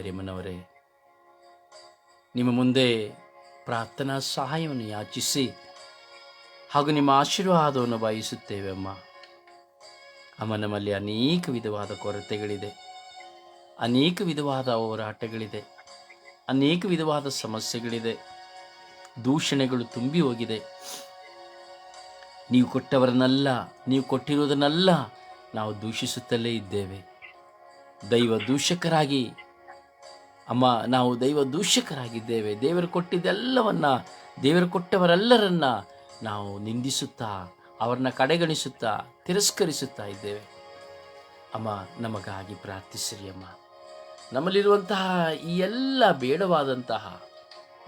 ಮರಿಯಮ್ಮನವರೇ, ನಿಮ್ಮ ಮುಂದೆ ಪ್ರಾರ್ಥನಾ ಸಹಾಯವನ್ನು ಯಾಚಿಸಿ ಹಾಗೂ ನಿಮ್ಮ ಆಶೀರ್ವಾದವನ್ನು ಬಯಸುತ್ತೇವೆ ಅಮ್ಮ. ಅಮ್ಮ, ನಮ್ಮಲ್ಲಿ ಅನೇಕ ವಿಧವಾದ ಕೊರತೆಗಳಿದೆ, ಅನೇಕ ವಿಧವಾದ ಹೋರಾಟಗಳಿದೆ, ಅನೇಕ ವಿಧವಾದ ಸಮಸ್ಯೆಗಳಿದೆ, ದೂಷಣೆಗಳು ತುಂಬಿ ಹೋಗಿದೆ. ನೀವು ಕೊಟ್ಟವರನ್ನೆಲ್ಲ, ನೀವು ಕೊಟ್ಟಿರುವುದನ್ನೆಲ್ಲ ನಾವು ದೂಷಿಸುತ್ತಲೇ ಇದ್ದೇವೆ. ದೈವ ದೂಷಕರಾಗಿ ಅಮ್ಮ, ನಾವು ದೈವ ದೂಷಕರಾಗಿದ್ದೇವೆ. ದೇವರು ಕೊಟ್ಟಿದ್ದೆಲ್ಲವನ್ನ, ದೇವರು ಕೊಟ್ಟವರೆಲ್ಲರನ್ನ ನಾವು ನಿಂದಿಸುತ್ತಾ, ಅವರನ್ನ ಕಡೆಗಣಿಸುತ್ತಾ, ತಿರಸ್ಕರಿಸುತ್ತಾ ಇದ್ದೇವೆ. ಅಮ್ಮ, ನಮಗಾಗಿ ಪ್ರಾರ್ಥಿಸಿರಿ ಅಮ್ಮ. ನಮ್ಮಲ್ಲಿರುವಂತಹ ಈ ಎಲ್ಲ ಬೇಡವಾದಂತಹ,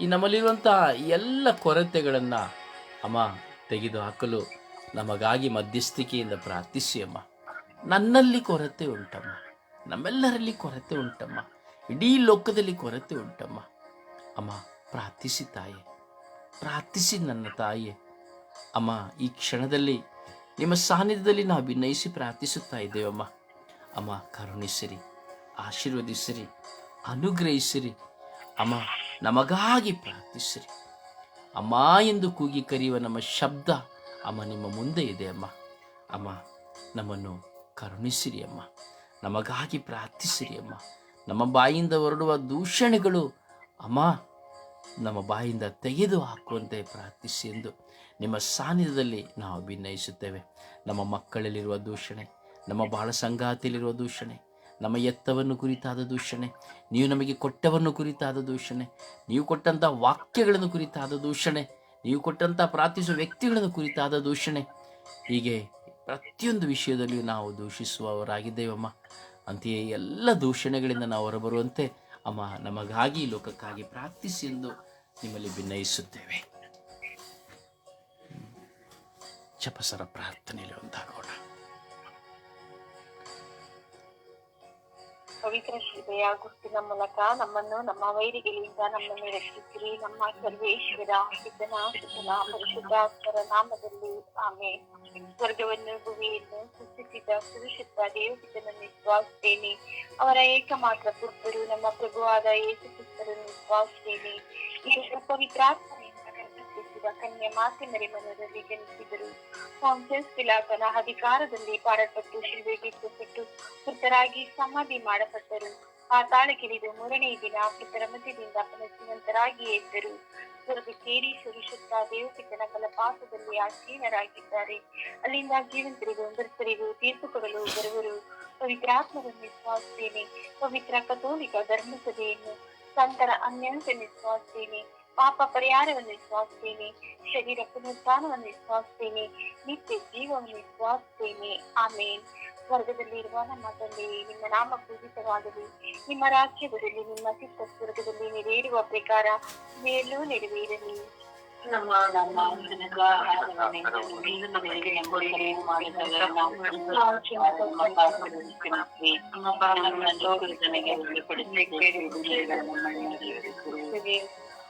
ಈ ನಮ್ಮಲ್ಲಿರುವಂತಹ ಈ ಎಲ್ಲ ಕೊರತೆಗಳನ್ನು ಅಮ್ಮ ತೆಗೆದು ಹಾಕಲು ನಮಗಾಗಿ ಮಧ್ಯಸ್ಥಿಕೆಯಿಂದ ಪ್ರಾರ್ಥಿಸಿ ಅಮ್ಮ. ನನ್ನಲ್ಲಿ ಕೊರತೆ ಉಂಟಮ್ಮ. ನಮ್ಮೆಲ್ಲರಲ್ಲಿ ಕೊರತೆ ಉಂಟಮ್ಮ. ಇಡೀ ಲೋಕದಲ್ಲಿ ಕೊರತೆ ಉಂಟಮ್ಮ. ಅಮ್ಮ, ಪ್ರಾರ್ಥಿಸಿ ತಾಯಿ. ಪ್ರಾರ್ಥಿಸಿ ನನ್ನ ತಾಯಿ. ಅಮ್ಮ, ಈ ಕ್ಷಣದಲ್ಲಿ ನಿಮ್ಮ ಸಾನ್ನಿಧ್ಯದಲ್ಲಿ ನಾವು ಅಭಿನಯಿಸಿ ಪ್ರಾರ್ಥಿಸುತ್ತಾ ಇದ್ದೇವಮ್ಮ. ಅಮ್ಮ, ಕರುಣಿಸಿರಿ, ಆಶೀರ್ವದಿಸಿರಿ, ಅನುಗ್ರಹಿಸಿರಿ. ಅಮ್ಮ, ನಮಗಾಗಿ ಪ್ರಾರ್ಥಿಸಿರಿ. ಅಮ್ಮ ಎಂದು ಕೂಗಿ ಕರೆಯುವ ನಮ್ಮ ಶಬ್ದ ಅಮ್ಮ ನಿಮ್ಮ ಮುಂದೆ ಇದೆ ಅಮ್ಮ. ಅಮ್ಮ, ನಮ್ಮನ್ನು ಕರುಣಿಸಿರಿ ಅಮ್ಮ. ನಮಗಾಗಿ ಪ್ರಾರ್ಥಿಸಿರಿ ಅಮ್ಮ. ನಮ್ಮ ಬಾಯಿಂದ ಹೊರಡುವ ದೂಷಣೆಗಳು ಅಮ್ಮ, ನಮ್ಮ ಬಾಯಿಂದ ತೆಗೆದು ಹಾಕುವಂತೆ ಪ್ರಾರ್ಥಿಸಿ ಎಂದು ನಿಮ್ಮ ಸಾನ್ನಿಧ್ಯದಲ್ಲಿ ನಾವು ಭಿನ್ನಯಿಸುತ್ತೇವೆ ನಮ್ಮ ಮಕ್ಕಳಲ್ಲಿರುವ ದೂಷಣೆ, ನಮ್ಮ ಬಾಳ ಸಂಗಾತಿಯಲ್ಲಿರುವ ದೂಷಣೆ, ನಮ್ಮ ಎತ್ತವನ್ನು ಕುರಿತಾದ ದೂಷಣೆ, ನೀವು ನಮಗೆ ಕೊಟ್ಟವನ್ನು ಕುರಿತಾದ ದೂಷಣೆ, ನೀವು ಕೊಟ್ಟಂಥ ವಾಕ್ಯಗಳನ್ನು ಕುರಿತಾದ ದೂಷಣೆ, ನೀವು ಕೊಟ್ಟಂಥ ಪ್ರಾರ್ಥಿಸುವ ವ್ಯಕ್ತಿಗಳನ್ನು ಕುರಿತಾದ ದೂಷಣೆ, ಹೀಗೆ ಪ್ರತಿಯೊಂದು ವಿಷಯದಲ್ಲಿಯೂ ನಾವು ದೂಷಿಸುವವರಾಗಿದ್ದೇವಮ್ಮ. ಅಂತೆಯೇ ಎಲ್ಲ ದೂಷಣೆಗಳಿಂದ ನಾವು ಹೊರಬರುವಂತೆ ಅಮ್ಮ, ನಮಗಾಗಿ ಲೋಕಕ್ಕಾಗಿ ಪ್ರಾರ್ಥಿಸಿ ಎಂದು ನಿಮ್ಮಲ್ಲಿ ಭಿನ್ನಯಿಸುತ್ತೇವೆ ಚಪಸರ ಪ್ರಾರ್ಥನೆಯಲ್ಲಿ ಒಂದಾಗೋಣ. ಪವಿತ್ರ ಶಿಲ್ಪೆಯ ಗುರುತಿನ ಮೂಲಕ ನಮ್ಮನ್ನು, ನಮ್ಮ ವೈರಿಗಳಿಂದ ನಮ್ಮನ್ನು ರಕ್ಷಿಸಿರಿ. ನಮ್ಮ ಸರ್ವೇಶ್ವರ, ಸಿದ್ಧನ ಸಿದ್ಧನ ಪರಿಶುದ್ಧಾತ್ಮರ ನಾಮದಲ್ಲಿ. ಆಮೆ ಸ್ವರ್ಗವನ್ನು, ಭೂಮಿಯನ್ನು ಸೃಷ್ಟಿಸಿದ ಸುರಕ್ಷಿತ ದೇವಪಿತನನ್ನು ವಿಶ್ವಾಸಿಸ್ತೇನೆ ಅವರ ಏಕಮಾತ್ರ ಪುತ್ರರು ನಮ್ಮ ಪ್ರಭುವಾದ ಯೇಸು ಕ್ರಿಸ್ತರನ್ನು ವಿಶ್ವಾಸಿಸ್ತೇನೆ ಈ ಪವಿತ್ರಾತ್ಮನೆಯಿಂದ ಗರ್ಭಧರಿಸಿದ ಕನ್ಯೆ ಮಾತೆ ಮರಿಮನದಲ್ಲಿ ಜನಿಸಿದರು. ಕಾಂಗ್ರೆಸ್ ಪಿಲಾತನ ಅಧಿಕಾರದಲ್ಲಿ ಪಾರಪಟ್ಟು ಶಿಲ್ವೆಗೆ ಕೊಟ್ಟು ಮೃತರಾಗಿ ಸಮಾಧಿ ಆ ತಾಳೆಗಿಳಿದು ಮೂರನೇ ದಿನ ಮೃತರ ಮಧ್ಯದಿಂದ ಪುನಃಜೀವಂತರಾಗಿ ಎದ್ದರು ಸ್ವರ್ಗಕ್ಕೇರಿ ಸುರಿಸುತ್ತಾ ದೇವಪಿತನ ಬಲಪಾಸದಲ್ಲಿ ಆಸೀನರಾಗಿದ್ದಾರೆ. ಅಲ್ಲಿಂದ ಜೀವಂತರಿಗೂ ಮೃತರಿಗೂ ತೀರ್ಪು ಕೊಡಲು ಬರುವರು. ಪವಿತ್ರಾತ್ಮವನ್ನು ವಿಶ್ವಾಸಿಸ್ತೇನೆ ಪವಿತ್ರ ಕಥೋಲಿಕ ಧರ್ಮಸಭೆಯನ್ನು ಸಂತರ ಅನ್ಯಂತ ವಿಶ್ವಾಸಿಸ್ತೇನೆ ಪಾಪ ಪರಿಹಾರವನ್ನು ವಿಶ್ವಾಸಿಸ್ತೇನೆ ಶರೀರ ಪುನರುತ್ಥಾನವನ್ನು ವಿಶ್ವಾಸಿಸ್ತೇನೆ ನಿತ್ಯ ಜೀವವನ್ನು ವಿಶ್ವಾಸಿಸ್ತೇನೆ ಆಮೇನ್ ಸ್ವರ್ಗದಲ್ಲಿರುವ ನಮ್ಮ ತಂದೆ ನಿಮ್ಮ ನಾಮ ಪೂಜಿತವಾಗಲಿ ನಿಮ್ಮ ರಾಜ್ಯ ಬರಲಿ ನಿಮ್ಮ ಚಿತ್ತ ಸ್ವರ್ಗದಲ್ಲಿ ನೆರವೇರುವ ಪ್ರಕಾರ ಮೇಲೂ ನೆರವೇರಲಿ ನಮ್ಮ ನಮ್ಮ ಆಹಾರವನ್ನು ನೀನು ನಮಗೆ ಕೊಡಿರಿ ಮಾಡಿದಾಗ ನಾವು ನಮ್ಮ ಪಾಪಗಳನ್ನು ನಮ್ಮ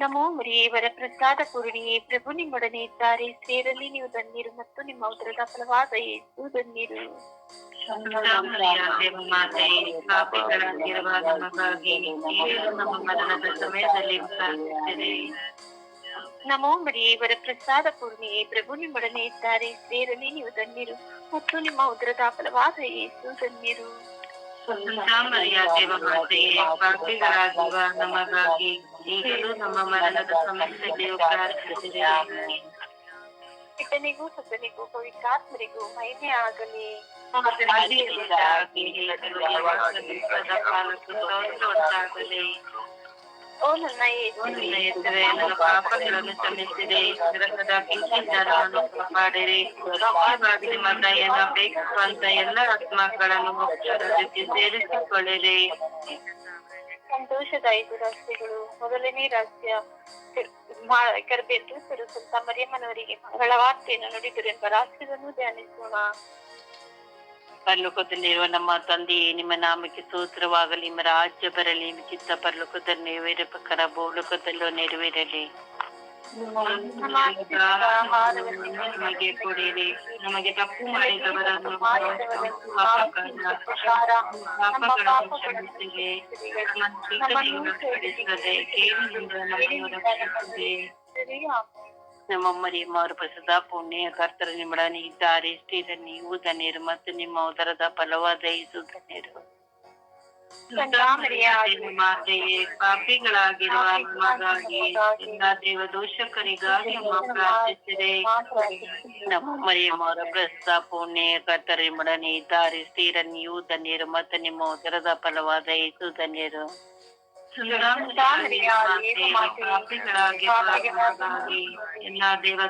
ನಮೋ ಮರಿಯೇ ವರ ಪ್ರಸಾದ ಪೂರ್ಣಿಯೇ ಪ್ರಭು ನಿಮ್ಮೊಡನೆ ಇದ್ದಾರೆ ಸೇರಲ್ಲಿ ನೀವು ಧನ್ಯರು ಮತ್ತು ನಿಮ್ಮ ಉದರದ ಫಲವಾದ ಏಸು ಧನ್ಯರು ಪ್ರಾರ್ಥಿಸಿರಿ ನಮೋ ಮರಿಯೇ ವರ ಪ್ರಸಾದ ಪೂರ್ಣಿಯೇ ಪ್ರಭು ನಿಮ್ಮೊಡನೆ ಇದ್ದಾರೆ ಸೇರಲ್ಲಿ ನೀವು ಧನ್ಯರು ಮತ್ತು ನಿಮ್ಮ ಉದರದ ಫಲವಾದ ಯೇಸು ಧನ್ಯರು ನಮಗಾಗಿ ಈಗಲೂ ನಮ್ಮ ಮರಣದ ಸಮಸ್ಯೆಗೆ ಪ್ರಾರ್ಥಿಸಿರಿ ಪಿತನಿಗೂ ಸುತನಿಗೂ ಪವಿತ್ರಾತ್ಮರಿಗೂ ಮಹಿಮೆ ಆಗಲಿ ಓ ನನ್ನ ಯೇಸು ನನ್ನ ಪಾಪಗಳನ್ನು ಕ್ಷಮಿಸಿರಿ ಗ್ರಹದ ಕಿಂಚಿಂದ ನಮ್ಮನ್ನು ಕಾಪಾಡಿರಿ ಮುಖ್ಯವಾಗಿ ನಿಮ್ಮ ಬೇಕು ಅಂತ ಎಲ್ಲ ಆತ್ಮಗಳನ್ನು ಮೋಕ್ಷದ ಜೊತೆ ಸೇರಿಸಿಕೊಳ್ಳಿರಿ ಸಂತೋಷದ ಐದು ರಾಷ್ಟ್ರಗಳು ಮೊದಲನೇ ರಹಸ್ಯ ಕರ್ಬೇತು ಸಂತ ಮರಿಯಮ್ಮನವರಿಗೆ ಮಂಗಳ ವಾರ್ತೆಯನ್ನು ನುಡಿದರು ಎಂಬ ರಹಸ್ಯವನ್ನು ಧ್ಯಾನಿಸೋಣ. ಪರಲೋಕದಲ್ಲಿರುವ ನಮ್ಮ ತಂದೆಯೇ, ನಿಮ್ಮ ನಾಮಕ್ಕೆ ಸ್ತೋತ್ರವಾಗಲಿ, ನಿಮ್ಮ ರಾಜ್ಯ ಬರಲಿ, ನಿಮ್ಮ ಚಿತ್ತ ಪರಲೋಕದಲ್ಲಿ ನೆರವೇರ ಪ್ರಕಾರ ಭೂಲೋಕದಲ್ಲೂ ನೆರವೇರಲಿ. ನಮಗೆ ಕೊಡಿರಿ ನಮಗೆ ತಪ್ಪು ಮಾಡಿದವರನ್ನು ಪಾಪಗಳನ್ನು ಕ್ಷಮಿಸಿರಿ ನಮ್ಮನ್ನು ಪ್ರಸದ ಪುಣ್ಯ ಕರ್ತರ ನಿಮ್ಮಡನೆ ಇದ್ದಾರೆ. ಸ್ತ್ರೀರ ನೀವು ಧನ್ಯರು ಮತ್ತು ನಿಮ್ಮ ಉದರದ ಫಲವಾದ ಯೇಸು ಧನ್ಯರು ಮಾತೆಯೇ ಪಾಪಿಗಳಾಗಿರುವ ಆತ್ಮಗಾಗಿ ಎಲ್ಲ ದೇವ ದೋಷಕರಿಗಾಗಿ ಪ್ರಾರ್ಥಿಸಿದೆ. ನಮ್ಮ ಮರಿಯಮ್ಮರ ಪ್ರಸ್ತ ಪುಣ್ಯ, ಕರ್ತರ ಮಡನಿ ಇದ್ದಾರೆ. ಸ್ತ್ರೀರ ನೀವು ಧನ್ಯರು ಮತ್ತು ನಿಮ್ಮ ಉದರದ ಫಲವಾದ ಯೇಸು ಧನ್ಯರು. ಎಲ್ಲಾ ದೇವ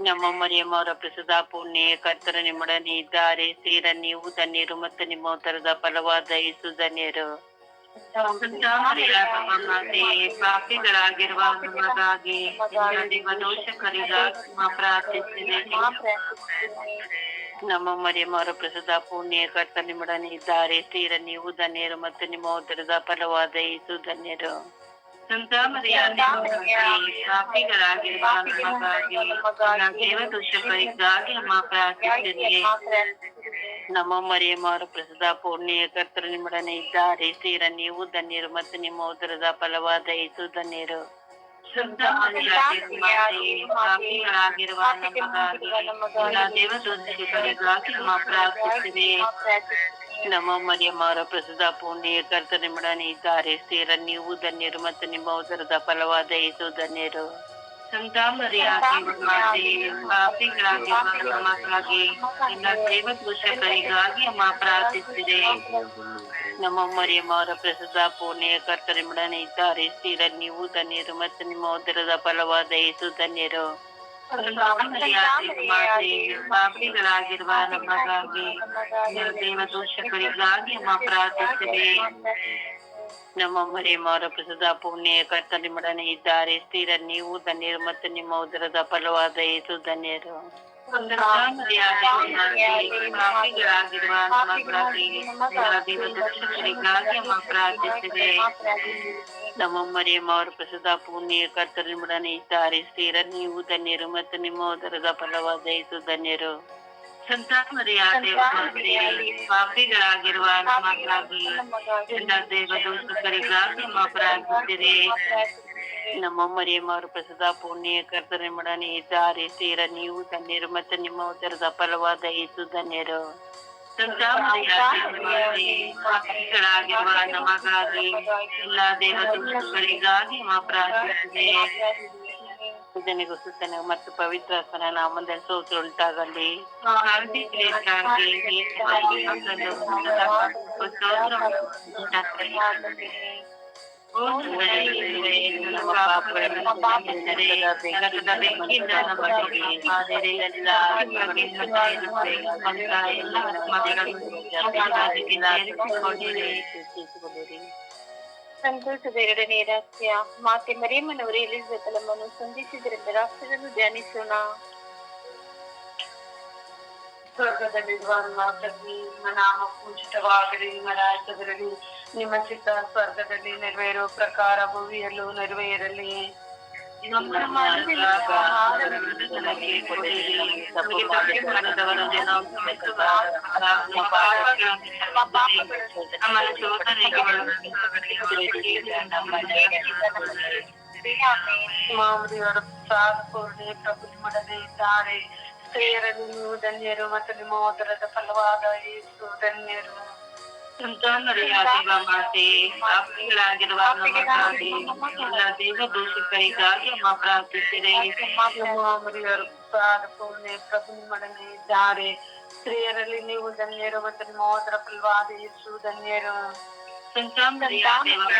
ನಮ್ಮ ಮರಿಯಮ್ಮವರ ಪ್ರಸಾದ ಪುಣ್ಯ ಕರ್ತರ ನಿಮ್ಮೊಡನೆ ಇದ್ದಾರೆ ಸ್ತ್ರೀರ ನೀವು ಧನ್ಯರು ಮತ್ತು ನಿಮ್ಮ ಉತ್ತರದ ಫಲವಾದ ಯೇಸು ಧನ್ಯರು ಪಾಪಿಗಳಾಗಿರುವ ನಮಗಾಗಿ ಎಲ್ಲ ದೇವ ದೋಷಕರಿಗಾಗಿ ಅಮ್ಮ ಪ್ರಾರ್ಥಿಸಿದೆ ನಮ್ಮ ಮರಿಯಮ್ಮವರ ಪ್ರಸಿದ್ಧ ಪುಣ್ಯ ಕರ್ತ ನಿಮ್ಮೊಡನೆ ಇದ್ದಾರೆ. ಸ್ತ್ರೀರ ನೀವು ಧನ್ಯರು ಮತ್ತು ನಿಮ್ಮ ಉದರದ ಫಲವಾದ ಯೇಸು ಧನ್ಯರು. ಎಲ್ಲ ದೇವದೋಷಕರಿಗಾಗಿ ಅಮ್ಮ ಪ್ರಾರ್ಥಿಸಿದೆ ನಮ್ಮ ಮರಿಯಮ್ಮವರ ಪ್ರಸದ ಪುಣ್ಯ ಕರ್ತರು ನಿಮ್ಮೊಡನೆ ಇದ್ದಾರೆ. ಸ್ತ್ರೀರ ನೀವು ಧನ್ಯರು ಮತ್ತು ನಿಮ್ಮ ಉದರದ ಫಲವಾದ ಯೇಸು ಧನ್ಯರು. ಪಾಪಿಗಳಾಗಿರುವ ನಮಗಾಗಿ ಅಮ್ಮ ಪ್ರಾರ್ಥಿಸಿದೆ ನಮ್ಮ ಮರಿಯಮ್ಮವರ ಪ್ರಸದ ಪುಣ್ಯ ಕರ್ತ ನಿಮ್ಮೊಡನೆ ಇದ್ದಾರೆ. ಸ್ತ್ರೀರ ನೀವು ಧನ್ಯರು ಮತ್ತು ನಿಮ್ಮ ಉದರದ ಫಲವಾದ ಇದು ಧನ್ಯರು. ಪಾಪಿಗಳಾಗಿರುವ ನಿನ್ನ ಎಲ್ಲ ದೇವದೋಷಕರಿಗಾಗಿ ಅಮ್ಮ ಪ್ರಾರ್ಥಿಸಿದೆ. ನಮ್ಮ ಮರಿಯಮ್ಮವರ ಪ್ರಸಾದ ಪುಣ್ಯ ಕರ್ತ ನಿಮ್ಮೊಡನೆ ಇದ್ದಾರೆ. ಸ್ತ್ರೀರ ನೀವು ಧನ್ಯರು ಮತ್ತು ನಿಮ್ಮ ಉದರದ ಫಲವಾದ ಯೇಸು ಧನ್ಯರು. ಪಾಪಿಗಳಾಗಿರುವ ನಮಗಾಗಿ ದೇವ ದೋಷಕರಿಗಾಗಿ ಅಮ್ಮ ಪ್ರಾರ್ಥಿಸಿದೆ. ನಮ್ಮ ಮರಿಯಮ್ಮವರ ಪ್ರಸದ ಪುಣ್ಯ ಕರ್ತ ನಿಮ್ಮೊಡನೆ ಇದ್ದಾರೆ. ಸ್ಥಿರ ನೀವು ಧನ್ಯರು ಮತ್ತು ನಿಮ್ಮ ಉದರದ ಫಲವಾದ ಏಸು ಧನ್ಯರು. ನಮ್ಮ ಮರಿಯಮ್ಮವರ ಪ್ರಸದ ಪುಣ್ಯ ಕರ್ತ ನಿಮ್ಮೊಡನೆ ಇದ್ದಾರೆ. ಸ್ಥಿರ ನೀವು ಧನ್ಯರು ಮತ್ತು ನಿಮ್ಮ ಉದರದ ಫಲವಾದ ಏಸು ಧನ್ಯರು. ಪಾಪಿಗಳಾಗಿರುವ ನಮಗಾಗಿ ಎಲ್ಲ ದೇವ ದೋಷಕರಿಗಾಗಿ ಅಮ್ಮ ಪ್ರಾರ್ಥಿಸಿದೆ ನಮ್ಮ ಮರಿಯಮ್ಮವರು ಪ್ರಸದ ಪುಣ್ಯ ಕರ್ತನೆ ನಿಮ್ಮೊಡನೆ ಇದ್ದಾರೆ ಸೇರ ನೀವು ಧನ್ಯರು ಮತ್ತು ನಿಮ್ಮ ಉತ್ತರದ ಫಲವಾದ ಇದು ಧನ್ಯರು. ಪಾಪಿಗಳಾಗಿರುವ ನಮಗಾಗಿ ಎಲ್ಲ ದೇವ ದೋಷಕರಿಗಾಗಿ ಅಮ್ಮ ಪ್ರಾರ್ಥಿಸಿದೆ ಇದನಿಗೂ ಸುತ್ತನಿಗೂ ಮತ್ತು ಪವಿತ್ರ ಆತ್ಮನ ನಾಮದಲ್ಲಿ ಸ್ತೋತ್ರ ಉಂಟಾಗಲಿ ನಮ್ಮ ಸಂತೋಷದ ಎರಡನೇ ರಹಸ್ಯ ಮಾತೆ ಮರಿಯಮ್ಮನವರು ಎಲಿಜಬೆತ್ ನಮ್ಮನ್ನು ಸಂಧಿಸಿದ್ರಿಂದ ರಾಷ್ಟ್ರವನ್ನು ಧ್ಯಾನಿಸೋಣ ಸ್ವರ್ಗದಲ್ಲಿರುವ ತಂದೆ, ನಿಮ್ಮ ನಾಮ ಪೂಜಿತವಾಗಲಿ ನಿಮ್ಮ ರಾಜ್ಯ ಬರಲಿ ನಿಮ್ಮ ಚಿತ್ತ ಸ್ವರ್ಗದಲ್ಲಿ ನೆರವೇರುವ ಪ್ರಕಾರ ಭೂಮಿಯಲ್ಲೂ ನೆರವೇರಲಿ. ನಮ್ಮ ಮನೆಯಲ್ಲಿ ಆಹಾರವನ್ನು ನಮಗೆ ಕೊಡಿರಿ. ನಮಗೆ ತಪ್ಪು ಮಾಡಿದವರನ್ನು ನಾವು ಕ್ಷಮಿಸುವಾಗ ನಮ್ಮ ಪಾಪಗಳನ್ನು ನಮ್ಮನ್ನು ಶೋಧನೆಗೆ ಒಳಪಡಿಸಬೇಡಿ. ನಮ್ಮನ್ನು ಮಾಮೂಲಿಯವರ ಪ್ರಸಾದ ಪೂರ್ಣೆ ಪ್ರಭು ನಿಮ್ಮೊಡನೆ ಇದ್ದಾರೆ ಸ್ತ್ರೀಯರಲ್ಲಿ ನೀವು ಧನ್ಯರು ಮತ್ತು ನಿಮ್ಮ ಉದರದ ಫಲವಾದ ಯೇಸು ಧನ್ಯರು ಸಂತಾನರಿಯಾಗಿರುವ ಮಾತೆ ಪಾಪಿಗಳಾಗಿರುವ ನಮಗಾಗಿ ಎಲ್ಲ ದೇವ ದೋಷಕರಿಗಾಗಿ ಅಮ್ಮ ಪ್ರಾರ್ಥಿಸಿದೆ. ಪ್ರಭು ನಿಮ್ಮೊಡನೆ ಇದ್ದಾರೆ ಸ್ತ್ರೀಯರಲ್ಲಿ ನೀವು ಧನ್ಯರು ಮತ್ತು ನಿಮ್ಮ ಉದರ ಫಲವಾದ ಯೇಸು ಧನ್ಯರು. ಸಂತಾನರಿಯಾಗಿರುವ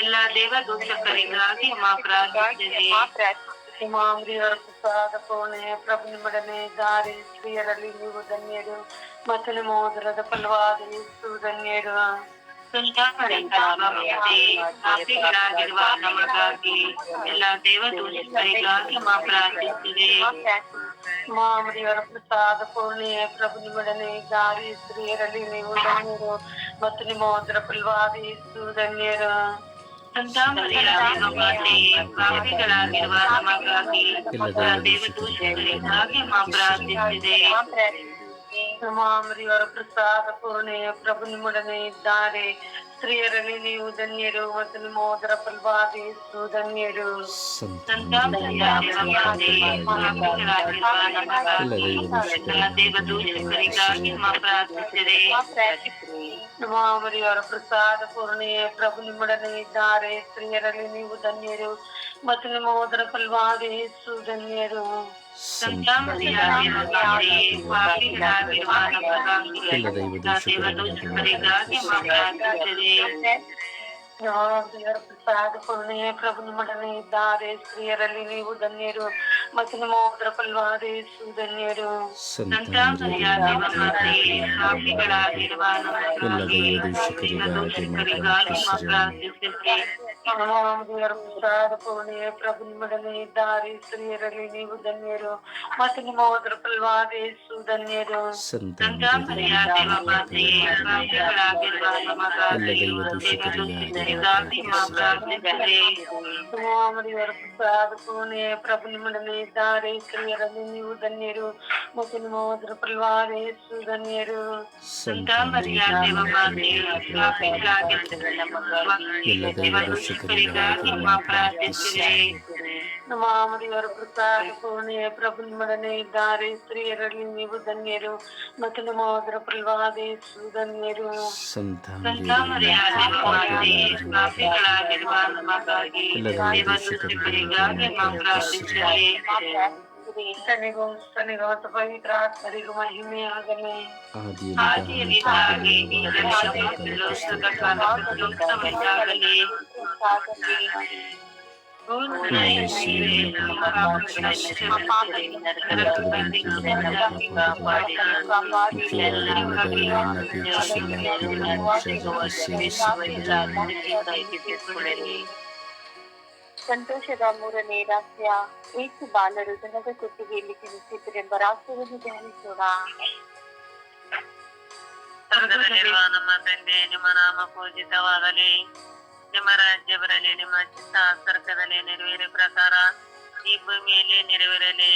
ಎಲ್ಲ ದೇವ ದೋಷಕರಿಗಾಗಿ ಅಮ್ಮ ಪ್ರಾರ್ಥಿಸಿದೆ. ಮಾಮೂಲಿಯವರ ಪ್ರಸಾದ ಪೂರ್ಣೆ ಪ್ರಭು ನಿಮ್ಮೊಡನೆ ಇದ್ದಾರೆ ಸ್ತ್ರೀಯರಲ್ಲಿ ನೀವು ಧನ್ಯರು ಮತ್ತು ನಿಮ್ಮ ಉದರದ ಫಲವಾದ ಯೇಸು ಧನ್ಯರು ಪಾಪಿಗಳಾಗಿರುವ ನಮಗಾಗಿ ಎಲ್ಲ ದೇವದೂಷಕರಿಗಾಗಿ ಮಾ ಪ್ರಾರ್ಥಿಸಿದೆ ಮಾಮರಿಯವರ ಪ್ರಸಾದ ಪೂರ್ಣಿಯೇ ಪ್ರಭು ನಿಮ್ಮೊಡನೆ ಇದ್ದಾರೆ ಸ್ತ್ರೀಯರಲ್ಲಿ ನೀವು ಧನ್ಯರು ಮತ್ತು ನಿಮ್ಮ ಉದರ ಫಲವಾದ ಯೇಸು ಧನ್ಯರು ಪಾಪಿಗಳಾಗಿರುವ ನಮಗಾಗಿ ಎಲ್ಲ ದೇವದೂಷಕರಿಗಾಗಿ ಮಾ ಪ್ರಾರ್ಥಿಸಿದೆ ಮಾಮರಿಯವರ ಪ್ರಸಾದ ಪೂರ್ಣೆಯ ಪ್ರಭು ನಿಮ್ಮೊಡನೆ ಇದ್ದಾರೆ ಸ್ತ್ರೀಯರಲ್ಲಿ ನೀವು ಧನ್ಯರು ಮತ್ತು ನಿಮ್ಮ ಉದರ ಫಲವಾದ ಯೇಸು ಧನ್ಯರು ದೇವದೂಷಕರಿಗಾಗಿ ಮಾ ಪ್ರಾರ್ಥಿಸಿದೆ ಮಾಮರಿಯವರ ಪ್ರಸಾದ ಪೂರ್ಣೆಯ ಪ್ರಭು ನಿಮ್ಮೊಡನೆ ಇದ್ದಾರೆ ಸ್ತ್ರೀಯರಲ್ಲಿ ನೀವು ಧನ್ಯರು ಮತ್ತು ನಿಮ್ಮ ಉದರ ಫಲವಾದ ಯೇಸು ಧನ್ಯರು ಪೂರ್ಣೆಯ ಪ್ರಭು ನಿಮ್ಮೊಡನೆ ಇದ್ದಾರೆ. ಸ್ತ್ರೀಯರಲ್ಲಿ ನೀವು ಧನ್ಯರು ಮತ್ತು ನಿಮ್ಮ ಉದರ ಫಲವಾದ ಧನ್ಯರು. ಪ್ರಭು ನಿಮ್ಮೊಡನೆ ಇದ್ದಾರೆ. ಸ್ತ್ರೀಯರಲ್ಲಿ ನೀವು ಧನ್ಯರು ಮತ್ತು ನಿಮ್ಮ ಉದರ ಫಲವಾದ ಧನ್ಯರು. ಮಾ ಪ್ರಾರ್ಥಿಸಿದೆ ದೇವರ ಪ್ರಸಾದ ಪೂರ್ಣೆಯ ಪ್ರಭು ನಿಮ್ಮೊಡನೆ ಇದ್ದಾರೆ ಸ್ತ್ರೀಯರಲ್ಲಿ ನೀವು ಧನ್ಯರು ಮತ್ತು ನಿಮ್ಮ ಉದರ ಫಲವಾದ ಯೇಸು ಧನ್ಯರು ದೇವದೂಷಕರಿಗಾಗಿ ಮಾ ಪ್ರಾರ್ಥಿಸಿದೆ ಮಾಮರಿಯವರ ಪೂರ್ಣೆಯ ಪ್ರಭು ನಿಮ್ಮೊಡನೆ ಇದ್ದಾರೆ. ಸ್ತ್ರೀಯರಲ್ಲಿ ನೀವು ಧನ್ಯರು ಮತ್ತು ನಮ್ಮ ಅದರ ಯೇಸು ಧನ್ಯರು. ತನಿಗೂ ತನಿಗೂ ಪವಿತ್ರ ಆತ್ಮರಿಗೂ ಮಹಿಮೆ ಆಗಲಿ. ಆದಿಯಲ್ಲಿ ಹಾಗೆ. ಸಂತೋಷದ ಮೂರನೇ ರಹಸ್ಯ ಏಸು ಬಾಲರು ಜನದ ಕುತ್ತಿಗೆಯಲ್ಲಿ ಜನಿಸಿದ್ದರೆಂಬ ರಹಸ್ಯವನ್ನು ಧ್ಯಾನಿಸೋಣ ಸ್ವರ್ಗದಲ್ಲಿರುವ ನಮ್ಮ ತಂದೆ ನಿಮ್ಮ ನಾಮ ಪೂಜಿತವಾಗಲಿ ನಿಮ್ಮ ರಾಜ್ಯ ಬರಲಿ ನಿಮ್ಮ ಚಿತ್ತ ಸ್ವರ್ಗದಲ್ಲಿ ನೆರವೇರ ಪ್ರಕಾರ ಈ ಭೂಮಿಯಲ್ಲಿ ನೆರವೇರಲಿ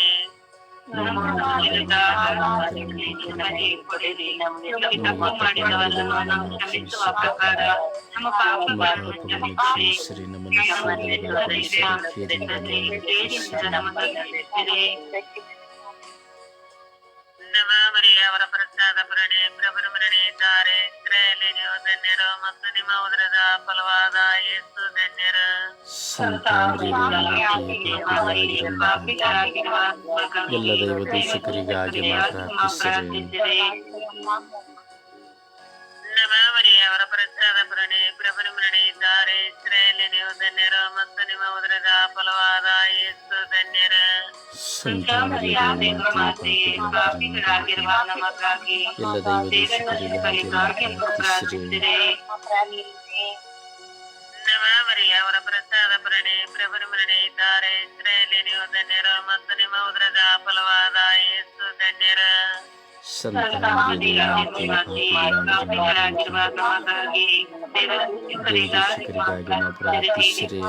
ನಮ್ಮ ಅನುದಿನದ ಆಹಾರವನ್ನು ನಮಗೆ ಕೊಡಿರಿ. ನಮಗೆ ತಪ್ಪು ಮಾಡಿದವರನ್ನು ನಾವು ಕ್ಷಮಿಸುವ ಪ್ರಕಾರ ನಮ್ಮ ಪಾಪಗಳನ್ನು ಕ್ಷಮಿಸಿರಿ ನಮ್ಮನ್ನು ಶೋಧನೆಗೆ ನಮ್ಮನ್ನು ರಕ್ಷಿಸಿರಿ. ನಮ್ಮ ಮರಿಯವರ ಪ್ರಸಾದ ಪುರಣೆ ಪ್ರಭುರ ಮರಣೆ ಕ್ರೆಯಲ್ಲಿ ನೀವು ಧನ್ಯರು ಮತ್ತು ನಿಮ್ಮ ಉದರದ ಫಲವಾದ ಯೇಸು ಧನ್ಯರು. ಎಲ್ಲ ದೈವದೂಷಕರಿಗಾಗಿ ದೇಶಕರಿಗಾಗಿ ನಮ್ಮ ಮರಿಯವರ ಪ್ರಸಾದ ಪುರಣೆ ಪ್ರಭುರ ಮರಣೆ ಇದ್ದಾರೆ. ಸ್ತ್ರೀಯಲ್ಲಿ ನೀವು ಧನ್ಯರು ಮತ್ತು ನಿಮ್ಮ ಉದರದ ಫಲವಾದ ಯೇಸು ಧನ್ಯರು. ಪಾಪಿಗಳಾಗಿರುವ ನಮಗಾಗಿ ಎಲ್ಲ ದೈವದೂಷಕರಿಗಾಗಿ ಪ್ರಾರ್ಥಿಸಿರಿ ನಮ್ಮ ಮರಿಯವರ ಪ್ರಸಾದ ಪುರಣೆ ಪ್ರಭುರ ಮರಣೆ ಇದ್ದಾರೆ. ಸ್ತ್ರೀಯಲ್ಲಿ ನೀವು ಧನ್ಯರು ಮತ್ತು ನಿಮ್ಮ ಪಾಪಿಗಳಾಗಿರುವ ನಮಗಾಗಿ ದೈವದೂಷಕರಿಗಾಗಿ ಪ್ರಾರ್ಥಿಸಿರಿ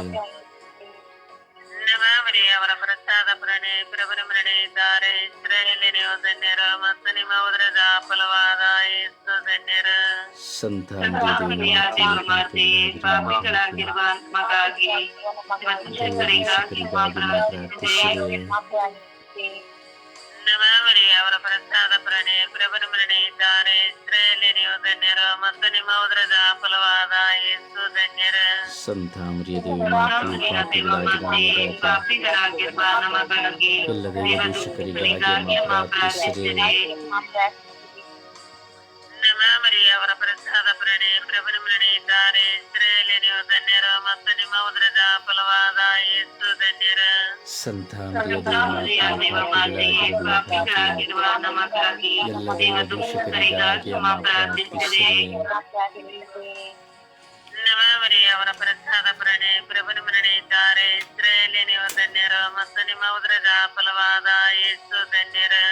ನಮ್ಮ ಮರಿಯವರ ಪ್ರಸಾದ ಪುರಣೆ ಪ್ರಭುರ ಮರಣೆ ಇದ್ದಾರೆ ಸ್ತ್ರೀಯಲ್ಲಿ ನೀವು ಧನ್ಯರು ಮತ್ತು ನಿಮ್ಮ ಉದರದ ಫಲವಾದ ಯೇಸು ಧನ್ಯರು ಸಂತಾನರಿ ಪಾಪಿಗಳಾಗಿರುವ ನಮಗಾಗಿ ದೈವದೂಷಕರಿಗಾಗಿ ಪ್ರಾರ್ಥಿಸಿರಿ ನಮ್ಮ ಮರಿಯವರ ಪ್ರಸಾದ ಪುರಣೆ ಪ್ರಭುರ ಮರಣೆ ಇದ್ದಾರೆ ಸ್ತ್ರೀಯಲ್ಲಿ ನೀವು ಧನ್ಯರು ಮತ್ತು ನಿಮ್ಮ ಉದರದ ಫಲವಾದ ಯೇಸು ಧನ್ಯರು ಸಂತಾಮರಿಯ ದೇವಿ ಪಾಪಿಗಳಾಗಿರುವ ನಮಗಾಗಿ ಎಲ್ಲ ದೈವದೂಷಕರಿಗಾಗಿ ಪ್ರಾರ್ಥಿಸಿರಿ ನಮ್ಮ ಮರಿಯವರ ಪ್ರಸಾದ ಪುರಣೆ ಪ್ರಭುರ ಮರಣೆ ಇದ್ದಾರೆ ಸ್ತ್ರೀಯಲ್ಲಿ ನೀವು ಧನ್ಯರು ಮತ್ತು ನಿಮ್ಮ ಉದರದ ಫಲವಾದ ಯೇಸು ಧನ್ಯರು. ಸಂತಾಮರಿಯ ಪಾಪಿಗಳಾಗಿರುವ ನಮಗಾಗಿ ಎಲ್ಲ ದೈವದೂಷಕರಿಗಾಗಿ ಪ್ರಾರ್ಥಿಸಿರಿ ನಮಾಮರಿ ಅವರ ಪ್ರಸಾದ ಪ್ರಣೆ ಪ್ರಭುನ ಮರಣೆ ಇದ್ದಾರೆ ಇಸ್ರೇಲಿ ನೀವು ಧನ್ಯರು ಮತ್ತು ನಿಮ್ಮ ಉದರದ ಫಲವಾದ ಯೇಸು ಧನ್ಯರು.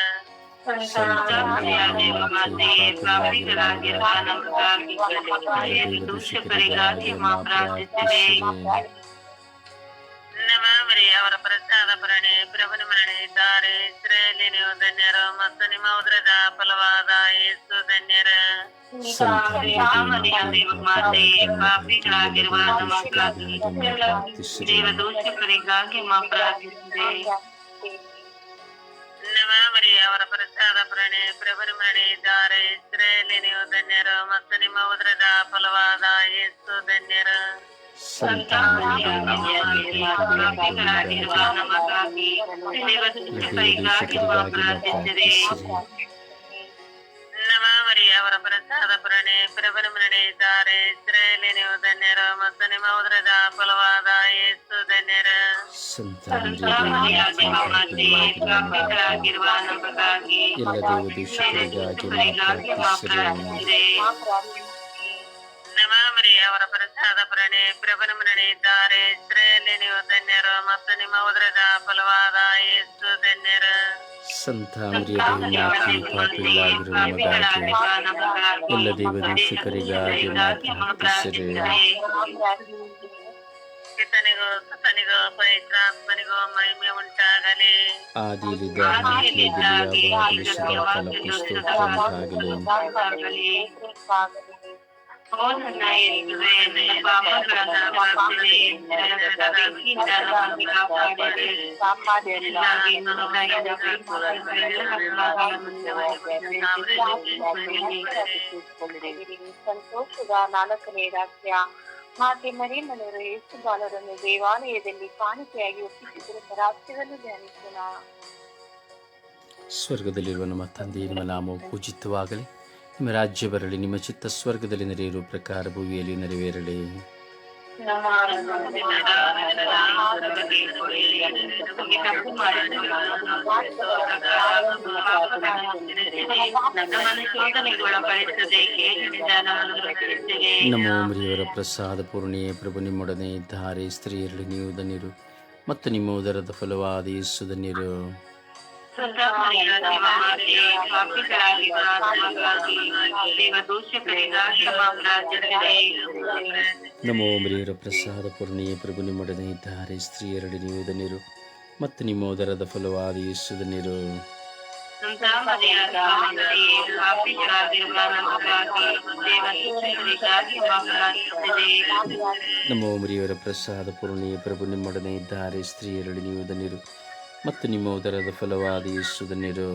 ಮಾ ಪ್ರಾರ್ಥಿಸಿದೆ ನಮಾಮರಿ ಅವರ ಪ್ರಸಾದ ಪ್ರಣೆ ಪ್ರಭುನ ಮರಣೆ ಇದ್ದಾರೆ ಇಸ್ರೇಲಿ ನೀವು ಧನ್ಯರು ಮತ್ತು ನಿಮ್ಮ ಉದ್ರದ ಫಲವಾದ ಯೇಸು ಧನ್ಯರ. ಪಾಪಿಗಳಾಗಿರುವ ದೇವ ದೋಷಗಳಿಗಾಗಿ ಮಾ ಪ್ರಾರ್ಥಿಸಿದೆ ನಮಾಮರಿ ಅವರ ಪ್ರಸಾದ ಪ್ರಣಿ ಪ್ರಭುನ ಮರಣೆ ಇದ್ದಾರೆ. ಇಸ್ರೇಲಿ ನೀವು ಧನ್ಯರು ಮತ್ತು ನಿಮ್ಮ ಉದ್ರದ ಫಲವಾದ ಯೇಸು ಧನ್ಯರು. ಪಾಪಿಗಳಾಗಿರುವ ನಮಗಾಗಿ ದೇವ ದೋಷಕರಿಗಾಗಿ ಮಾ ಪ್ರಾರ್ಥಿಸಿದೆ ನಮಾಮರಿ ಅವರ ಪ್ರಸಾದ ಪ್ರಣೆ ಪ್ರಭುನ ಮರಣೆ ಇದ್ದಾರೆ ಇಸ್ರೇಲಿ ನೀವು ಧನ್ಯರು ಮತ್ತು ನಿಮ್ಮ ಉದರದ ಫಲವಾದ ಯೇಸು ಧನ್ಯರು ಪಾಪಿಗಳಾಗಿರುವ ನಮಗಾಗಿ ಎಲ್ಲ ದೇವ ದೂಷಕರಿಗಾಗಿ ಮಾ ಪ್ರಾರ್ಥಿಸಿದೆ ನಮಾಮರಿ ಅವರ ಪ್ರಸಾದ ಪ್ರಣೆ ಪ್ರಭುನ ಮರಣೆ ಇದ್ದಾರೆ ಇಸ್ರೇಲಿ ನೀವು ಧನ್ಯರು ಮತ್ತು ನಿಮ್ಮ ಉದರದ ಫಲವಾದ ಯೇಸು ಧನ್ಯರು ಸಂತ ಮರಿಯದೇವಿ ಪಾಪಿಗಳಾಗಿರುವ ನಮಗಾಗಿ ಎಲ್ಲ ದೇವ ದೂಷಕರಿಗಾಗಿ ಮಾ ಸಂತೋಷದ ನಾಲ್ಕನೇ ರಹಸ್ಯ ಮಾತೆ ಮರಿಯಮ್ಮನವರು ಎಷ್ಟು ಬಾಲರನ್ನು ದೇವಾಲಯದಲ್ಲಿ ಕಾಣಿಕೆಯಾಗಿ ಒಪ್ಪಿಸಿದ ರಹಸ್ಯವನ್ನು ಧ್ಯಾನಿಸೋಣ ಸ್ವರ್ಗದಲ್ಲಿರುವ ನಮ್ಮ ತಂದೆ ನಿಮ್ಮ ನಾಮವು ಪೂಜಿತವಾಗಲಿ. ನಿಮ್ಮ ರಾಜ್ಯ ಬರಲಿ, ನಿಮ್ಮ ಚಿತ್ತ ಸ್ವರ್ಗದಲ್ಲಿ ನಡೆಯಿರುವ ಪ್ರಕಾರ ಭೂಮಿಯಲ್ಲಿ ನೆರವೇರಲಿ. ನಮ್ಮ ಮರಿಯವರ ಪ್ರಸಾದ ಪೂರ್ಣಿಯೇ, ಪ್ರಭು ನಿಮ್ಮೊಡನೆ ಇದ್ದಾರೆ. ಸ್ತ್ರೀಯರಲ್ಲಿ ನೀವು ಧನ್ಯರು, ಮತ್ತು ನಿಮ್ಮ ಉದರದ ಫಲವಾದ ಯೇಸು ಧನ್ಯರು. ಪಾಪಿಗಳಾಗಿರುವ ನಮಗಾಗಿ ದೇವ ದೋಷಗಳಿಂದ ನಮೋ ಮರಿಯರ ಪ್ರಸಾದ ಪೂರ್ಣಿಯ ಪ್ರಭು ನಿಮ್ಮೊಡನೆ ಇದ್ದಾರೆ. ಸ್ತ್ರೀಯರಡಿ ನೀವು ಧನ್ಯರು ಮತ್ತು ನಿಮ್ಮ ಉದರದ ಫಲವಾದ ಯೇಸು ನೀರು ನಮೋ ಮರಿಯವರ ಪ್ರಸಾದ ಪೂರ್ಣಿಯ ಪ್ರಭು ನಿಮ್ಮೊಡನೆ ಇದ್ದಾರೆ. ಸ್ತ್ರೀಯರಡಿ ನೀವು ಧನ್ಯರು ಮತ್ತು ನಿಮ್ಮ ಉದರದ ಫಲವಾದ ಯೇಸು ಧನ್ಯರು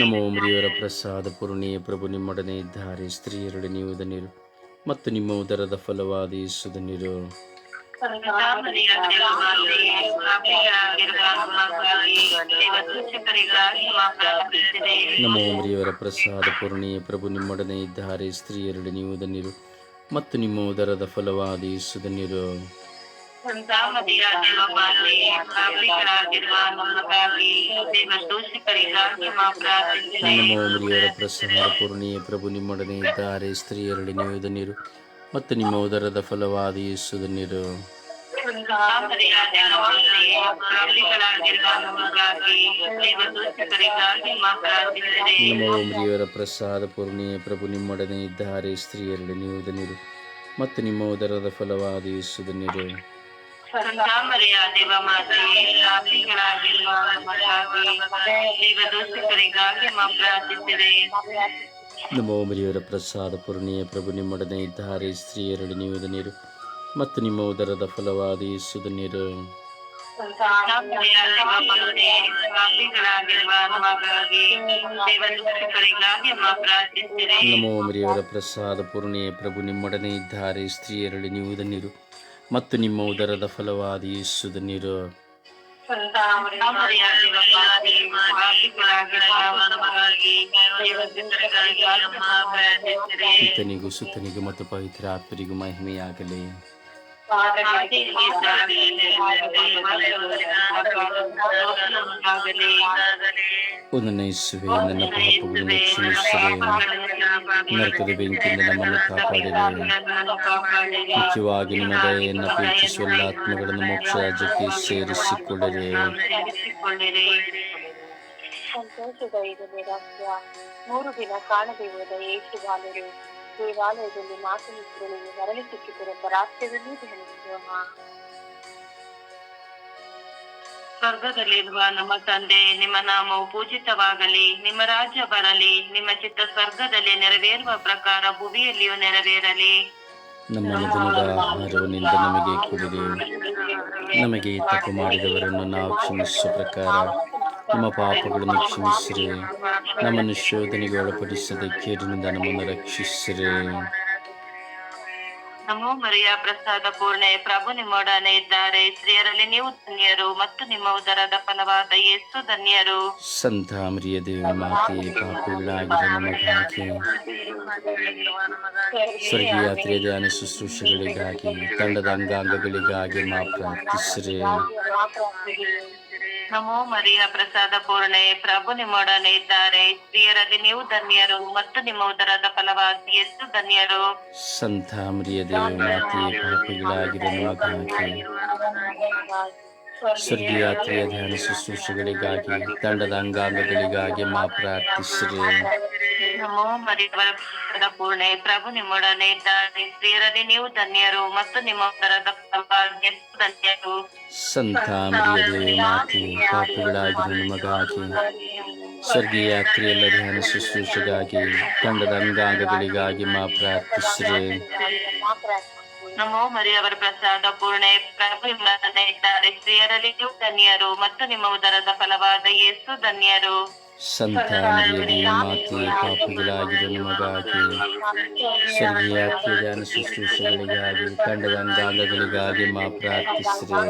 ನಮೋ ಮುರಿಯವರ ಪ್ರಸಾದ ಪೂರ್ಣಿಯ ಪ್ರಭು ನಿಮ್ಮೊಡನೆ ಇದ್ದಾರೆ, ಸ್ತ್ರೀಯರೊಡನೆ ನೀವು ಧನ್ಯರು ಮತ್ತು ನಿಮ್ಮ ಉದರದ ಫಲವಾದ ಯೇಸು ಧನ್ಯರು ಸಂತಾಮರಿಯಾದ ಮಾತೆ, ಪಾಪಿಗಳಾಗಿರುವ ನಮಗಾಗಿ ದೇವ ದೂಷಕರಿಗಾಗಿ ಮಾ ಪ್ರಾರ್ಥಿಸಿರಿ. ನಮ್ಮ ಮರಿಯವರ ಪ್ರಸಾದ ಪೂರ್ಣಿಯ ಪ್ರಭು ನಿಮ್ಮೊಡನೆ ಇದ್ದಾರೆ ಸ್ತ್ರೀಯರಲ್ಲಿ ನೀವು ಧನ್ಯರು ಮತ್ತು ನಿಮ್ಮ ಉದರದ ಫಲವಾದ ಯೇಸು ಧನ್ಯರು ಪ್ರಸಾದ ಪೂರ್ಣಿಯ ಪ್ರಭು ನಿಮ್ಮೊಡನೆ ಇದ್ದಾರೆ ಸ್ತ್ರೀಯರಲ್ಲಿ ನೀವು ಧನ್ಯರು ಮತ್ತು ನಿಮ್ಮ ಉದರದ ಫಲವಾದ ಯೇಸುದ ನೀರು. ನಮ್ಮ ಪ್ರಸಾದ ಪೂರ್ಣಿಯ, ಪ್ರಭು ನಿಮ್ಮೊಡನೆ ಇದ್ದಾರೆ ಸ್ತ್ರೀಯರಲ್ಲಿ ನೀವು ನೀರು. ಮತ್ತು ನಿಮ್ಮ ಉದರದ ಫಲವಾದ ಯೇಸುದ ನೀರು. ಸಂತಾಮರಿಯಾದ ಮಾತೆ, ಪಾಪಿಗಳಾಗಿರುವ ನಮಗಾಗಿ ದೇವ ದೂಷಕರಿಗಾಗಿ ಮಾ ಪ್ರಾರ್ಥಿಸಿರಿ. ನಮ್ಮ ಮರಿಯವರ ಪ್ರಸಾದ ಪೂರ್ಣಿಯ ಪ್ರಭು ನಿಮ್ಮೊಡನೆ ಇದ್ದಾರೆ ಸ್ತ್ರೀಯರಡಿ ನೀವು ನೀರು ಮತ್ತು ನಿಮ್ಮ ಉದರದ ಫಲವಾದ ಯೇಸು ನೀರು ನಮೋಮರಿಯವರ ಮಾತೆ, ಪಾಪಿಗಳಾಗಿರುವ ನಮಗಾಗಿ ದೇವ ದೂಷಕರಿಗಾಗಿ ಮಾ ಪ್ರಾರ್ಥಿಸಿರಿ. ನಮ್ಮ ಮರಿಯವರ ಪ್ರಸಾದ ಪೂರ್ಣಿಯ ಪ್ರಭು ನಿಮ್ಮೊಡನೆ ಇದ್ದಾರೆ ಸ್ತ್ರೀಯರಡಿ ನೀವು ನೀರು ಮತ್ತು ನಿಮ್ಮ ಉದರದ ಫಲವಾದ ಯೇಸು ಧನ್ಯರು ಸಂತಾಮರಿಯಾದ ಮಾತೆ, ಪಾಪಿಗಳಾಗಿರುವ ನಮಗಾಗಿ ದೇವ ದೂಷಕರಿಗಾಗಿ ಮಾ ಪ್ರಾರ್ಥಿಸಿರಿ. ಪಿತನಿಗೂ ಸುತ್ತನಿಗೂ ಮತ್ತು ಪವಿತ್ರ ಆತ್ಮರಿಗೂ ಮಹಿಮೆಯಾಗಲಿ ಆಗಲಿ ಒಂದನೇ ಇಸುವೆ ನನ್ನ ಪಾಪಗಳನ್ನು ಕ್ಷಮಿಸಿರಿ ನರಕದ ಬೆಂಕಿಯಿಂದ ನಮ್ಮನ್ನು ಕಾಪಾಡಿರಿ ಮುಖ್ಯವಾಗಿ ನಿಮ್ಮ ದಯೆಯನ್ನು ಅಪೇಕ್ಷಿಸುವ ಎಲ್ಲ ಆತ್ಮಗಳನ್ನು ಮೋಕ್ಷ ರಾಜ್ಯಕ್ಕೆ ಸೇರಿಸಿಕೊಳ್ಳಿರಿ ಸಂತೋಷದ ಐದನೇ ರಹಸ್ಯ ಮೂರು ದಿನ ಕಾಣದೆ ಹೋದ ಯೇಸು ಬಾಲರು ದೇವಾಲಯದಲ್ಲಿ ಮಾತನಾಡುಗಳಿಗೆ ಮರಳಿ ಸಿಕ್ಕಿದರೆಂಬ ರಾತ್ರಿಯಲ್ಲೂ ಧ್ಯಾನಿಸೋಣ ಸ್ವರ್ಗದಲ್ಲಿರುವ ನಮ್ಮ ತಂದೆ ನಿಮ್ಮ ನಾಮವು ಪೂಜಿತವಾಗಲಿ ನಿಮ್ಮ ರಾಜ್ಯ ಬರಲಿ ನಿಮ್ಮ ಚಿತ್ತ ಸ್ವರ್ಗದಲ್ಲಿ ನೆರವೇರುವ ಪ್ರಕಾರ ಭುವಿಯಲ್ಲಿಯೂ ನೆರವೇರಲಿ. ನಮ್ಮ ದಿನದ ಆಹಾರವನ್ನಿಂದ ನಮಗೆ ಕೊಡಿದೆ ನಮಗೆ ತಪ್ಪು ಮಾಡಿದವರನ್ನು ನಾವು ಕ್ಷಮಿಸುವ ಪ್ರಕಾರ ನಮ್ಮ ಪಾಪಗಳನ್ನು ಕ್ಷಮಿಸಿರಿ. ನಮ್ಮನ್ನು ಶೋಧನೆಗೆ ಒಳಪಡಿಸದೆ ಕೇಡಿನಿಂದ ನಮ್ಮನ್ನು ರಕ್ಷಿಸಿರಿ. ನಮೋ ಮರಿಯ ಪ್ರಸಾದ ಪೂರ್ಣೆ. ಪ್ರಭು ನಿಮ್ಮೊಡನೆ ಇದ್ದಾರೆ. ಸ್ತ್ರೀಯರಲ್ಲಿ ನೀವು ಧನ್ಯರು ಮತ್ತು ನಿಮ್ಮ ಉದರದ ಫಲವಾದ ಯೇಸು ಧನ್ಯರು. ಸಂತ ಮರಿಯ ದೇವಿ ಮಾತೆ ಪಾಪಿಗಳಾಗಿರೋ ನಮಗಾಗಿ ಸ್ವರ್ಗೀಯ ಶುಶ್ರೂಷೆಗಳಿಗಾಗಿ ತಂಡದ ಅಂಗಾಂಗಗಳಿಗಾಗಿ ಮಾ ಪ್ರಾರ್ಥಿಸಿರಿ ನಮೋ ಮರಿಯ ಪ್ರಸಾದ ಪೂರ್ಣೆ ಪ್ರಭು ನಿಮ್ಮೊಡನೆ ಇದ್ದಾರೆ. ಸ್ತ್ರೀಯರಲ್ಲಿ ನೀವು ಧನ್ಯರು ಮತ್ತು ನಿಮ್ಮ ಉದರದ ಫಲವಾಗಿ ಎಷ್ಟು ಧನ್ಯರು. ಸಂತ ಮರಿಯ ದೇವಿ ಮಾತೆ ಪಾಪಿಗಳಾಗಿರುವ ನಮಗಾಗಿ ಸ್ವರ್ಗೀಯ ಯಾತ್ರೆಯ ಧ್ಯಾನ ಶುಶ್ರೂಷೆಗಳಿಗಾಗಿ ತಂಡದ ಅಂಗಾಂಗಗಳಿಗಾಗಿ ಮಾ ಪ್ರಾರ್ಥಿಸಿರಿ. ನಮೋ ಪ್ರಸಾದ ಪೂರ್ಣೆ ಪ್ರಭು ನಿಮ್ಮೊಡನೆ ಇದ್ದಾನೆ. ಸ್ತ್ರೀಯರಲ್ಲಿ ನೀವು ಧನ್ಯರು ಮತ್ತು ನಿಮ್ಮ ಧನ್ಯರು. ಸಂತ ಮರಿಯ ದೇವಿ ಮಾತೆ ಪಾಪಿಗಳಾಗಿರೋ ನಮಗಾಗಿ. ಸ್ವರ್ಗೀಯ ಯಾತ್ರೆಯಲ್ಲ ಧ್ಯಾನ ಶುಶ್ರೂಷೆಗಾಗಿ ತಂಡದ ಅಂಗಾಂಗಗಳಿಗಾಗಿ ಮಾ ಪ್ರಾರ್ಥಿಸಿರಿ. ನಮೋ ಮರಿಯವರ ಪ್ರಸಾದ ಪೂರ್ಣೆ ಪ್ರಭು ಇದ್ದಾರೆ. ಸ್ತ್ರೀಯರಲ್ಲಿ ನೀವು ಧನ್ಯರು ಮತ್ತು ನಿಮ್ಮ ಉದರದ ಫಲವಾದ ಯೇಸು ಧನ್ಯರು. ಸಂತ ಮರಿಯ ದೇವಿ ಮಾತೆ ಪಾಪಿಗಳಾಗಿರೋ ನಮಗಾಗಿ ಸ್ವರ್ಗೀಯ ಯಾತ್ರೆಯ ಧ್ಯಾನ ಶುಶ್ರೂಷೆಗಳಿಗಾಗಿ ತಂಡದ ಅಂಗಾಂಗಗಳಿಗಾಗಿ ಮಾ ಪ್ರಾರ್ಥಿಸ್ರಿ.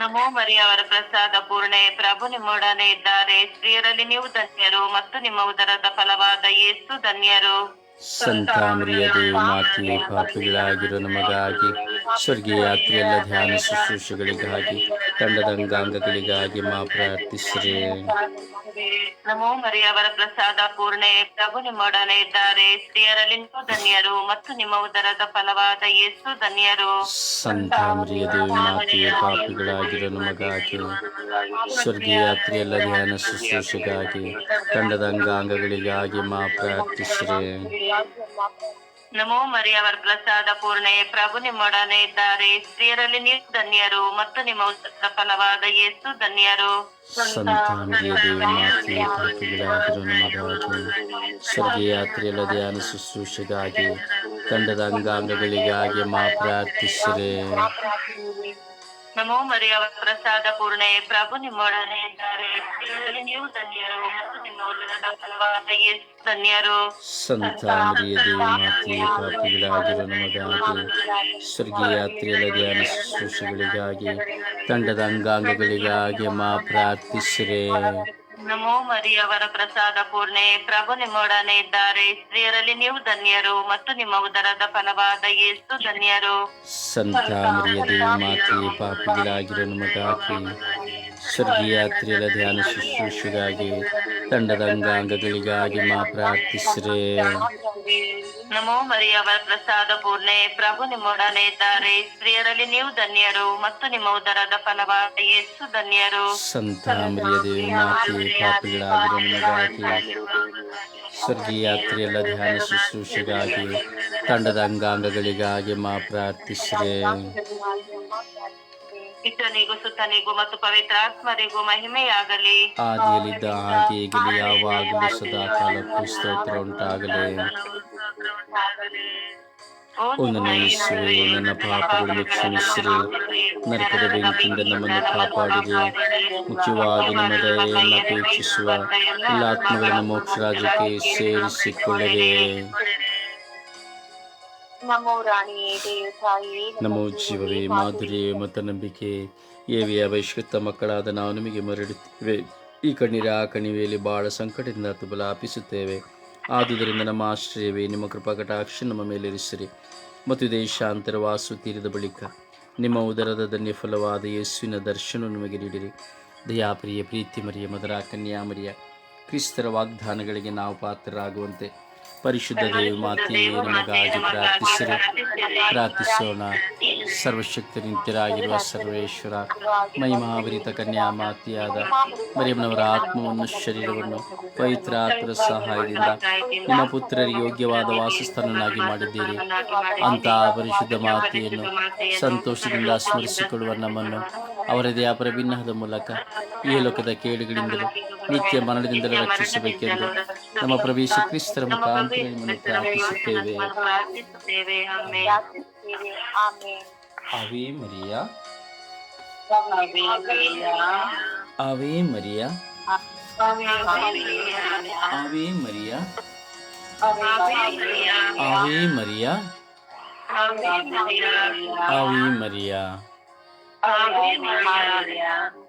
ನಮೋ ಮರಿಯವರ ಪ್ರಸಾದ ಪೂರ್ಣೆ ಪ್ರಭು ನಿಮ್ಮೊಡನೆ ಇದ್ದಾರೆ. ಸ್ತ್ರೀಯರಲ್ಲಿ ನೀವು ಧನ್ಯರು ಮತ್ತು ನಿಮ್ಮ ಉದರದ ಫಲವಾದ ಯೇಸು ಧನ್ಯರು. ಸಂತ ಮರಿಯ ದೇವಿ ಪಾಪಿಗಳಾಗಿರೋ ನಮಗಾಗಿ ಸ್ವರ್ಗೀಯ ಯಾತ್ರೆಯಲ್ಲ ಧ್ಯಾನ ಶುಶ್ರೂಷೆಗಳಿಗಾಗಿ ತಂಡದ ಅಂಗಾಂಗಗಳಿಗಾಗಿ ಮಾ ಪ್ರಾರ್ಥಿಸ್ರಿ. ನಮೋ ಮರಿಯವರ ಪ್ರಸಾದ ಪೂರ್ಣೆ ಪ್ರಭು ನಿಮ್ಮೊಡನೆ ಇದ್ದಾರೆ. ಸ್ತ್ರೀಯರಲ್ಲಿ ಧನ್ಯರು ಮತ್ತು ನಿಮ್ಮ ಉದರದ ಫಲವಾದ ಯೇಸು ಧನ್ಯರು. ಸಂತ ಮರಿಯ ದೇವಿ ಪಾಪಿಗಳಾಗಿರೋ ನಮಗಾಗಿ ಸ್ವರ್ಗೀಯ ಯಾತ್ರೆಯಲ್ಲ ಧ್ಯಾನ ಶುಶ್ರೂಷೆಗಾಗಿ ತಂಡದ ಅಂಗಾಂಗಗಳಿಗಾಗಿ ಮಾ ಪ್ರಾರ್ಥಿಸಿರಿ. ನಮೋ ಮರಿಯವರ್ ಪ್ರಸಾದ ಪೂರ್ಣೆ, ಪ್ರಭು ನಿಮ್ಮೊಡನೆ ಇದ್ದಾರೆ. ಸ್ತ್ರೀಯರಲ್ಲಿ ನೀವು ಧನ್ಯರು ಮತ್ತು ನಿಮ್ಮ ಸಫಲವಾದ ಫಲವಾದ ಯೇಸು ಧನ್ಯರು. ಶುಶ್ರೂಷೆಗಾಗಿ ತಂಡದ ಅಂಗಾಂಗಗಳಿಗಾಗಿ ಮಾ ಪ್ರಾರ್ಥಿಸಿರಿ. ನಮೋ ಮರಿಯವ ಪ್ರಸಾದ ಪೂರ್ಣೆ. ಪ್ರಭು ನಿಮ್ಮೊಡನೆ ಇದ್ದಾರೆ. ನೀವು ಧನ್ಯರು. ಮತ್ತು ನಿಮ್ಮ ಉದರದ ಫಲವಾದ ಧನ್ಯರು. ಸಂತ ಮರಿಯ ದೇವಿ ಮಾತೆ ಪಾಪಿಗಳಾಗಿರೋ ನಮಗಾಗಿ ಸ್ವರ್ಗೀಯ ಯಾತ್ರೆಯಲ್ಲ ಧ್ಯಾನ ಶುಶ್ರೂಷೆಗಳಿಗಾಗಿ ತಂಡದ ಅಂಗಾಂಗಗಳಿಗಾಗಿ ಮಾ ಪ್ರಾರ್ಥಿಸಿರಿ. ನಮೋ ಮರಿಯವರ ಪ್ರಸಾದ ಪೂರ್ಣೆ. ಪ್ರಭು ನಿಮ್ಮೊಡನೆ ಇದ್ದಾರೆ. ಸ್ತ್ರೀಯರಲ್ಲಿ ನೀವು ಧನ್ಯರು ಮತ್ತು ನಿಮ್ಮ ಉದರದ ಫಲವಾದ ಎಷ್ಟು ಧನ್ಯರು. ಸಂತ ಮಾತೆ ಪಾಪಿಗಳಾಗಿರೋ ನಮಗಾಗಿ ಸ್ವರ್ಗೀಯ ಯಾತ್ರೆಯಲ್ಲ ಧ್ಯಾನ ಶುಶ್ರೂಷೆಗಾಗಿ ತಂಡದ ಅಂಗಾಂಗಗಳಿಗಾಗಿ ಮಾ ಪ್ರಾರ್ಥಿಸಿರಿ. ನಮೋ ಮರಿಯವರ ಪ್ರಸಾದ ಪೂರ್ಣೆ. ಪ್ರಭು ನಿಮ್ಮೊಡನೆ ಇದ್ದಾರೆ. ಸ್ತ್ರೀಯರಲ್ಲಿ ನೀವು ಧನ್ಯರು ಮತ್ತು ನಿಮ್ಮ ಉದರದ ಫಲವಾದ ಯೇಸು ಧನ್ಯರು. ಸಂತ ಮರಿಯ ದೇವಿ ಮಾತೆ ಧ್ಯಾನ ಶುಶ್ರೂಷೆಗಾಗಿ, ತಂಡದ ಅಂಗಾಂಗಗಳಿಗಾಗಿ ಮಾ ಪ್ರಾರ್ಥಿಸಿರಿ. ಪಿತನಿಗೂ ಸುತನಿಗೂ ಮತ್ತು ಪವಿತ್ರಾತ್ಮರಿಗೂ ಮಹಿಮೆಯಾಗಲಿ. ಆದಿಯಲ್ಲಿದ್ದ ಹಾಗೆ ಈಗಲೂ ಯಾವಾಗಲೂ ಸದಾ ಕಾಲಕ್ಕೂ ಸ್ತೋತ್ರ ಉಂಟಾಗಲಿ. ಓ ನನ್ನ ಪಾಪಗಳನ್ನು ಕ್ಷಮಿಸಿರಿ ನರಕದ ಬೆಂಕಿಯಿಂದ ನಮ್ಮನ್ನು ಕಾಪಾಡಿರಿ. ಮುಖ್ಯವಾಗಿ ನಿಮ್ಮ ದಯೆಯನ್ನು ಅಪೇಕ್ಷಿಸುವ ಎಲ್ಲ ಆತ್ಮಗಳನ್ನು ಮೋಕ್ಷ ರಾಜ್ಯಕ್ಕೆ ಸೇರಿಸಿಕೊಳ್ಳಿರಿ. ನಮೋ ಜೀವವೇ ಮಾಧುರ್ಯವೇ ಮತ ನಂಬಿಕೆ ಏವಿಯ ಬಹಿಷ್ಕೃತ ಮಕ್ಕಳಾದ ನಾವು ನಿಮಗೆ ಮರಡುತ್ತೇವೆ ಈ ಕಣ್ಣೀರ ಆ ಕಣಿವೆಯಲ್ಲಿ ಬಹಳ ಸಂಕಟದಿಂದ ತುಬಲಾಪಿಸುತ್ತೇವೆ. ಆದುದರಿಂದ ನಮ್ಮ ಆಶ್ರಯವೇ ನಿಮ್ಮ ಕೃಪಾ ಕಟಾಕ್ಷ ನಮ್ಮ ಮೇಲೆ ಇರಿಸಿರಿ ಮತ್ತು ದೇಶಾಂತರ ವಾಸು ತೀರಿದ ಬಳಿಕ ನಿಮ್ಮ ಉದರದ ಧನ್ಯ ಫಲವಾದ ಯೇಸುವಿನ ದರ್ಶನ ನಿಮಗೆ ನೀಡಿರಿ. ದಯಾಪ್ರಿಯ ಪ್ರೀತಿ ಮರಿಯ ಮಧುರ ಕನ್ಯಾಮರಿಯ ಕ್ರಿಸ್ತರ ವಾಗ್ದಾನಗಳಿಗೆ ನಾವು ಪಾತ್ರರಾಗುವಂತೆ ಪರಿಶುದ್ಧ ದೇವಿ ಮಾತೆಯೇ ನಮಗಾಗಿ ಪ್ರಾರ್ಥಿಸಿರಿ. ಪ್ರಾರ್ಥಿಸೋಣ. ಸರ್ವಶಕ್ತಿ ನಿತ್ಯರಾಗಿರುವ ಸರ್ವೇಶ್ವರ ಮಹಿಮಾಭರಿತ ಕನ್ಯಾ ಮಾತೆಯಾದ ಮರಿಯಮ್ಮನವರ ಆತ್ಮವನ್ನು ಶರೀರವನ್ನು ಪವಿತ್ರ ಆತ್ಮರ ಸಹಾಯದಿಂದ ನಿಮ್ಮ ಪುತ್ರರಿಗೆ ಯೋಗ್ಯವಾದ ವಾಸಸ್ಥಾನನಾಗಿ ಮಾಡಿದ್ದೀರಿ. ಅಂತಹ ಪರಿಶುದ್ಧ ಮಾತೆಯನ್ನು ಸಂತೋಷದಿಂದ ಸ್ಮರಿಸಿಕೊಳ್ಳುವ ನಮ್ಮನ್ನು ಅವರದೇ ಅಪರಭಿನ್ನಹದ ಮೂಲಕ ಈ ಲೋಕದ ಕೇಡುಗಳಿಂದಲೂ, ನಿತ್ಯ ಮರಣದಿಂದಲೂ ರಕ್ಷಿಸಬೇಕೆಂದು ನಮ್ಮ ಪ್ರವೇಶ ಕ್ರಿಸ್ತರ ಮುಖಾಂತರ ನಿಮ್ಮನ್ನು ಪ್ರಾರ್ಥಿಸುತ್ತೇವೆ. Ave Maria. Maria Ave Maria. Ave Maria. Ave Maria. Ave Maria. Ave Maria ಆಮೆ